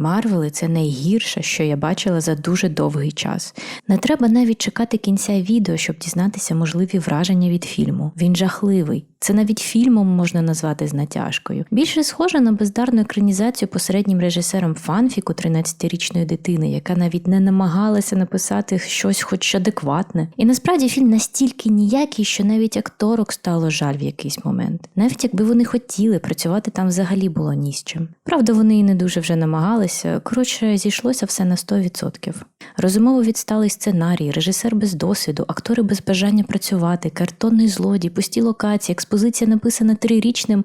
Марвели це найгірше, що я бачила за дуже довгий час. Не треба навіть чекати кінця відео, щоб дізнатися можливі враження від фільму. Він жахливий. Це навіть фільмом можна назвати з натяжкою. Більше схоже на бездарну екранізацію посереднім режисером фанфіку 13-річної дитини, яка навіть не намагалася написати щось хоч адекватне. І насправді фільм настільки ніякий, що навіть акторок стало жаль в якийсь момент. Навіть якби вони хотіли, працювати там взагалі було ні з чим. Правда, вони і не дуже вже намагалися. Коротше, зійшлося все на 100%. Розумово відсталий сценарій, режисер без досвіду, актори без бажання працювати, картонний злодій, пусті локації, експозиція написана трирічним.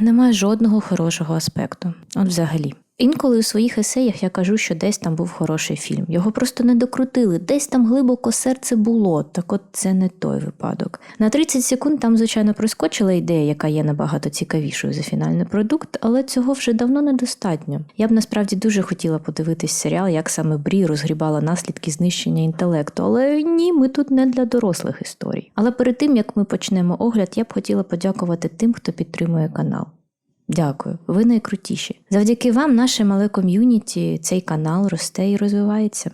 Немає жодного хорошого аспекту. От взагалі. Інколи у своїх есеях я кажу, що десь там був хороший фільм. Його просто не докрутили, десь там глибоко серце було. Так от це не той випадок. На 30 секунд там, звичайно, проскочила ідея, яка є набагато цікавішою за фінальний продукт, але цього вже давно недостатньо. Я б насправді дуже хотіла подивитись серіал, як саме Брі розгрібала наслідки знищення інтелекту. Але ні, ми тут не для дорослих історій. Але перед тим як ми почнемо огляд, я б хотіла подякувати тим, хто підтримує канал. Дякую, ви найкрутіші. Завдяки вам, наше мале ком'юніті, цей канал росте і розвивається.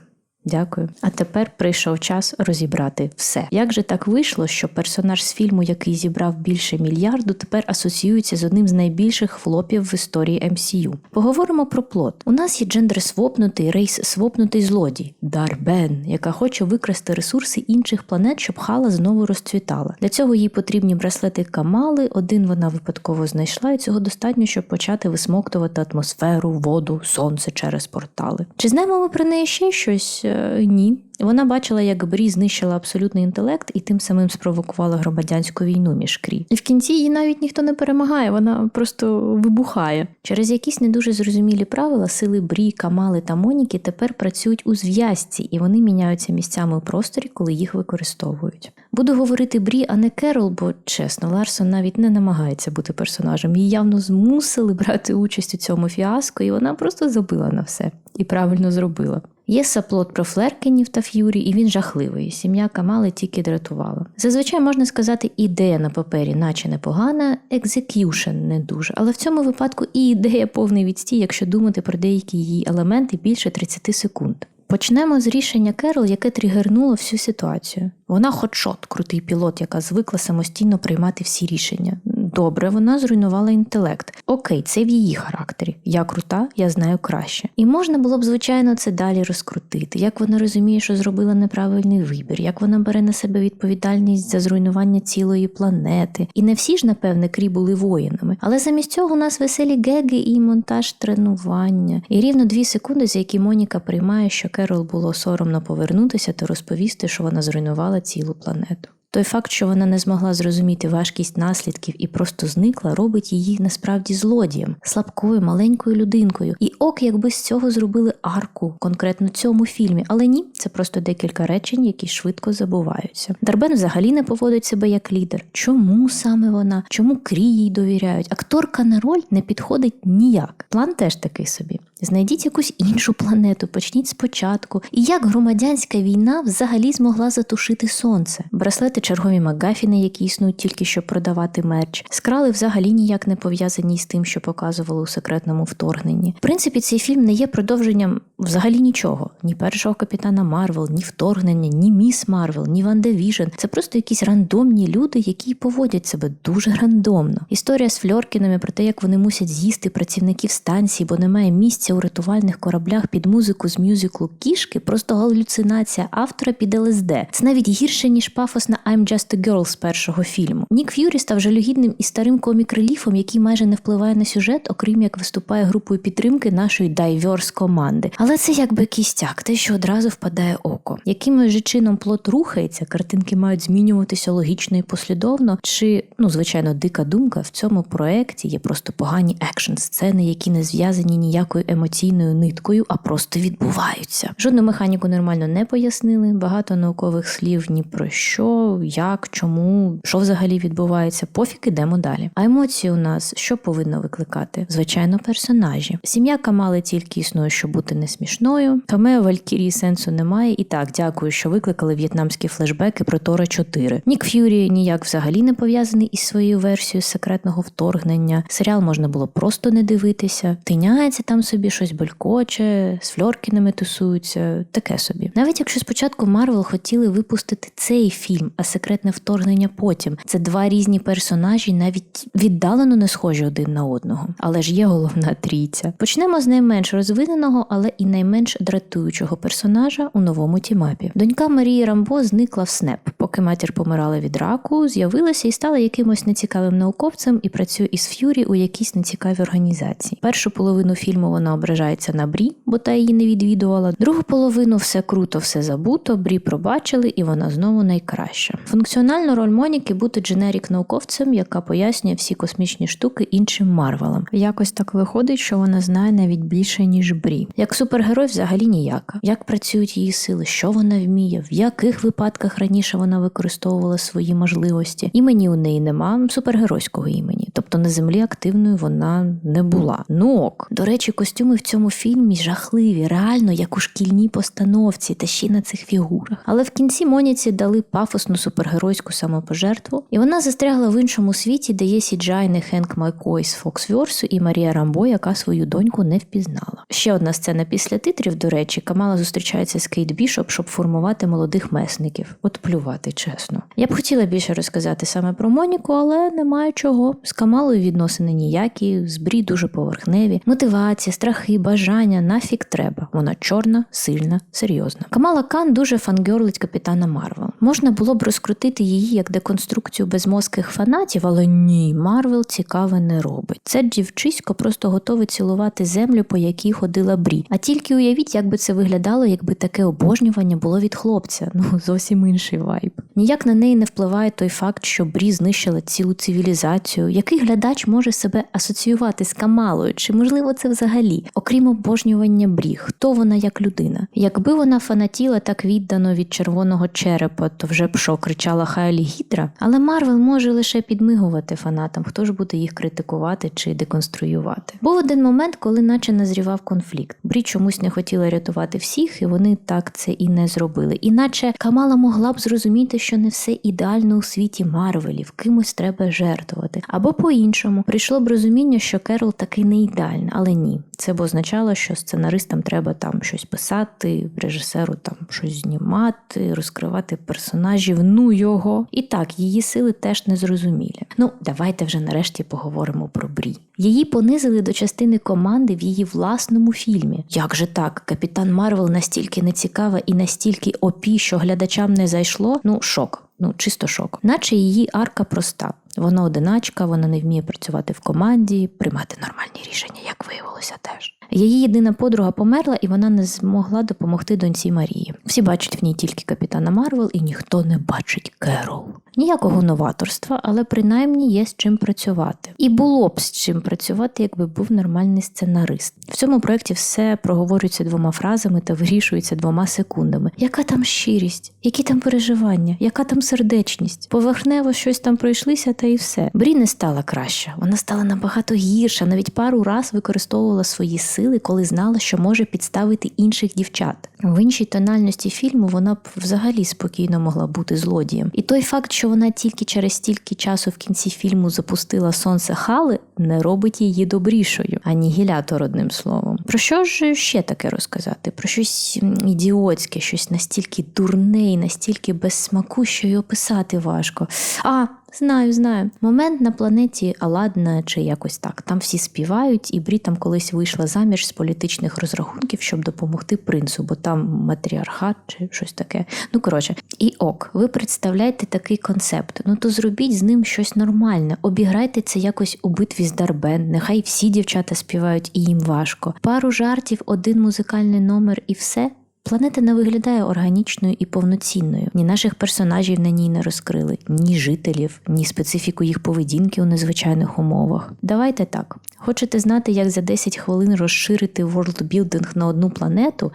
Дякую. А тепер прийшов час розібрати все. Як же так вийшло, що персонаж з фільму, який зібрав більше мільярду, тепер асоціюється з одним з найбільших флопів в історії MCU? Поговоримо про плот. У нас є джендер свопнутий, рейс свопнутий злодій Дарбен, яка хоче викрасти ресурси інших планет, щоб хала знову розцвітала. Для цього їй потрібні браслети Камали. Один вона випадково знайшла, і цього достатньо, щоб почати висмоктувати атмосферу, воду, сонце через портали. Чи знаємо ми про неї ще щось? Е, Ні. Вона бачила, як Брі знищила абсолютний інтелект і тим самим спровокувала громадянську війну між Крі. І в кінці її навіть ніхто не перемагає, вона просто вибухає. Через якісь не дуже зрозумілі правила сили Брі, Камали та Моніки тепер працюють у зв'язці, і вони міняються місцями у просторі, коли їх використовують. Буду говорити Брі, а не Керол, бо чесно, Ларсон навіть не намагається бути персонажем. Її явно змусили брати участь у цьому фіаско, і вона просто забила на все і правильно зробила. Є саплот про Флеркенів та Ф'юрі, і він жахливий. Сім'я Камали тільки дратувала. Зазвичай можна сказати, ідея на папері, наче непогана, екзекюшн не дуже. Але в цьому випадку і ідея повний відстій, якщо думати про деякі її елементи більше 30 секунд. Почнемо з рішення Керол, яке тригернуло всю ситуацію. Вона хотшот, крутий пілот, яка звикла самостійно приймати всі рішення. Добре, вона зруйнувала інтелект. Окей, це в її характері. Я крута, я знаю краще. І можна було б, звичайно, це далі розкрутити. Як вона розуміє, що зробила неправильний вибір, як вона бере на себе відповідальність за зруйнування цілої планети. І не всі ж, напевне, крі були воїнами. Але замість цього у нас веселі геги і монтаж тренування. І рівно дві секунди, за які Моніка приймає, що Керол було соромно повернутися та розповісти, що вона зруйнувала цілу планету. Той факт, що вона не змогла зрозуміти важкість наслідків і просто зникла, робить її насправді злодієм, слабкою, маленькою людинкою. І ок, якби з цього зробили арку, конкретно цьому фільмі, але ні, це просто декілька речень, які швидко забуваються. Дарбен взагалі не поводить себе як лідер. Чому саме вона? Чому крі їй довіряють? Акторка на роль не підходить ніяк. План теж такий собі. Знайдіть якусь іншу планету, почніть спочатку. І як громадянська війна взагалі змогла затушити сонце? Браслети чергові Макгафіни, які існують тільки щоб продавати мерч. Скрали взагалі ніяк не пов'язані з тим, що показували у секретному вторгненні. В принципі, цей фільм не є продовженням взагалі нічого: ні першого капітана Марвел, ні вторгнення, ні Міс Марвел, ні Ван Де Це просто якісь рандомні люди, які поводять себе дуже рандомно. Історія з Фльоркінами про те, як вони мусять з'їсти працівників станції, бо немає місця у рятувальних кораблях під музику з мюзиклу кішки, просто галюцинація автора під ЛСД. Це навіть гірше ніж пафосна I'm Just a Girl з першого фільму. Нік Ф'юрі став жалюгідним і старим комік-реліфом, який майже не впливає на сюжет, окрім як виступає групою підтримки нашої дайверс команди. Але це якби кістяк, те, що одразу впадає око. Якимось же чином плот рухається, картинки мають змінюватися логічно і послідовно. Чи ну звичайно дика думка в цьому проекті є просто погані екшн сцени, які не зв'язані ніякою емоційною ниткою, а просто відбуваються. Жодну механіку нормально не пояснили. Багато наукових слів ні про що, як, чому, що взагалі відбувається. Пофіг ідемо далі. А емоції у нас що повинно викликати? Звичайно, персонажі. Сім'я Камали тільки існує, щоб бути не смішною. Камео Валькірії сенсу немає. І так, дякую, що викликали в'єтнамські флешбеки про Тора 4. Нік Ф'юрі ніяк взагалі не пов'язаний із своєю версією секретного вторгнення. Серіал можна було просто не дивитися. Тиняється там собі собі щось белькоче, з Фльоркіними тусуються, таке собі. Навіть якщо спочатку Марвел хотіли випустити цей фільм, а секретне вторгнення потім. Це два різні персонажі, навіть віддалено не схожі один на одного. Але ж є головна трійця. Почнемо з найменш розвиненого, але і найменш дратуючого персонажа у новому тімапі. Донька Марії Рамбо зникла в снеп. Поки матір помирала від раку, з'явилася і стала якимось нецікавим науковцем і працює із Ф'юрі у якійсь нецікавій організації. Першу половину фільму вона ображається на Брі, бо та її не відвідувала. Другу половину все круто, все забуто. Брі пробачили, і вона знову найкраща. Функціонально роль Моніки бути дженерік науковцем, яка пояснює всі космічні штуки іншим Марвелам. Якось так виходить, що вона знає навіть більше ніж Брі. Як супергерой, взагалі ніяка. Як працюють її сили, що вона вміє, в яких випадках раніше вона використовувала свої можливості. Імені у неї нема супергеройського імені, тобто на землі активною вона не була. Ну ок. До речі, костюми в цьому фільмі жахливі, реально як у шкільній постановці та ще на цих фігурах. Але в кінці Моніці дали пафосну супергеройську самопожертву, і вона застрягла в іншому світі, де є сіджайний Хенк Майкой з Фоксверсу і Марія Рамбо, яка свою доньку не впізнала. Ще одна сцена після титрів, до речі, Камала зустрічається з Кейт Бішоп, щоб формувати молодих месників. От плювати, чесно. Я б хотіла більше розказати саме про Моніку, але немає чого. З Камалою відносини ніякі, з дуже поверхневі. Мотивація, страхи, бажання нафік треба. Вона чорна, сильна, серйозна. Камала Кан дуже фангерлить капітана Марвел. Можна було б розкрутити її як деконструкцію безмозких фанатів, але ні, Марвел цікаве не робить. Це дівчисько просто готове цілувати землю, по якій ходила Брі. А тільки уявіть, як би це виглядало, якби таке обожнювання було від хлопця. Ну зовсім інший вайб. Ніяк на неї не впливає той факт, що Брі знищила цілу цивілізацію. Який глядач може себе асоціювати з Камалою? Чи можливо це взагалі? Окрім обожнювання Брі, хто вона як людина? Якби вона фанатіла так віддано від червоного черепа, то вже б що кричала Хайлі Гідра. Але Марвел може лише підмигувати фанатам, хто ж буде їх критикувати чи деконструювати. Був один момент, коли наче назрівав конфлікт. Брі чомусь не хотіла рятувати всіх, і вони так це і не зробили. Іначе Камала могла б зрозуміти, що не все ідеально у світі Марвелів, кимось треба жертвувати. Або по-іншому прийшло б розуміння, що Керол таки не ідеальна, але ні. Це б означало, що сценаристам треба там щось писати, режисеру там щось знімати, розкривати персонажів. Ну його. І так, її сили теж не зрозумілі. Ну, давайте вже нарешті поговоримо про Брі. Її понизили до частини команди в її власному фільмі. Як же так? Капітан Марвел настільки нецікава і настільки опі, що глядачам не зайшло? Ну, шок. Ну, чисто шок. Наче її арка проста. Вона одиначка, вона не вміє працювати в команді, приймати нормальні рішення, як виявилося теж. Її єдина подруга померла, і вона не змогла допомогти доньці Марії. Всі бачать в ній тільки капітана Марвел, і ніхто не бачить Керол. Ніякого новаторства, але принаймні є з чим працювати. І було б з чим працювати, якби був нормальний сценарист. В цьому проєкті все проговорюється двома фразами та вирішується двома секундами. Яка там щирість, які там переживання, яка там сердечність? Поверхнево щось там пройшлися, та і все. Брі не стала краща, вона стала набагато гірша. Навіть пару раз використовувала свої сили, коли знала, що може підставити інших дівчат. В іншій тональності фільму вона б взагалі спокійно могла бути злодієм. І той факт, що вона тільки через стільки часу в кінці фільму запустила сонце Хали, не робить її добрішою, анігілятор одним словом. Про що ж ще таке розказати? Про щось ідіотське, щось настільки дурне і настільки без смаку, що описати важко. А, Знаю, знаю. Момент на планеті Аладна чи якось так. Там всі співають, і Брі там колись вийшла заміж з політичних розрахунків, щоб допомогти принцу, бо там матріархат чи щось таке. Ну коротше, і ок, ви представляєте такий концепт. Ну то зробіть з ним щось нормальне. Обіграйте це якось у битві з Дарбен. Нехай всі дівчата співають і їм важко. Пару жартів, один музикальний номер і все. Планета не виглядає органічною і повноцінною. Ні наших персонажів на ній не розкрили, ні жителів, ні специфіку їх поведінки у незвичайних умовах. Давайте так. Хочете знати, як за 10 хвилин розширити ворлдбілдинг на одну планету?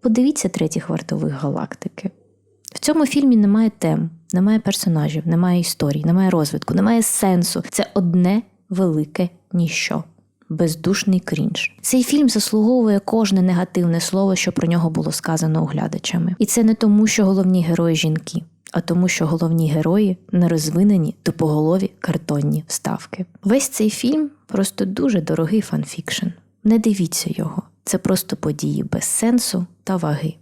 Подивіться третіх вартових галактики. В цьому фільмі немає тем, немає персонажів, немає історій, немає розвитку, немає сенсу. Це одне велике ніщо бездушний крінж. Цей фільм заслуговує кожне негативне слово, що про нього було сказано оглядачами. І це не тому, що головні герої жінки, а тому, що головні герої нерозвинені тупоголові картонні вставки. Весь цей фільм просто дуже дорогий фанфікшн. Не дивіться його. це просто події без сенсу та ваги.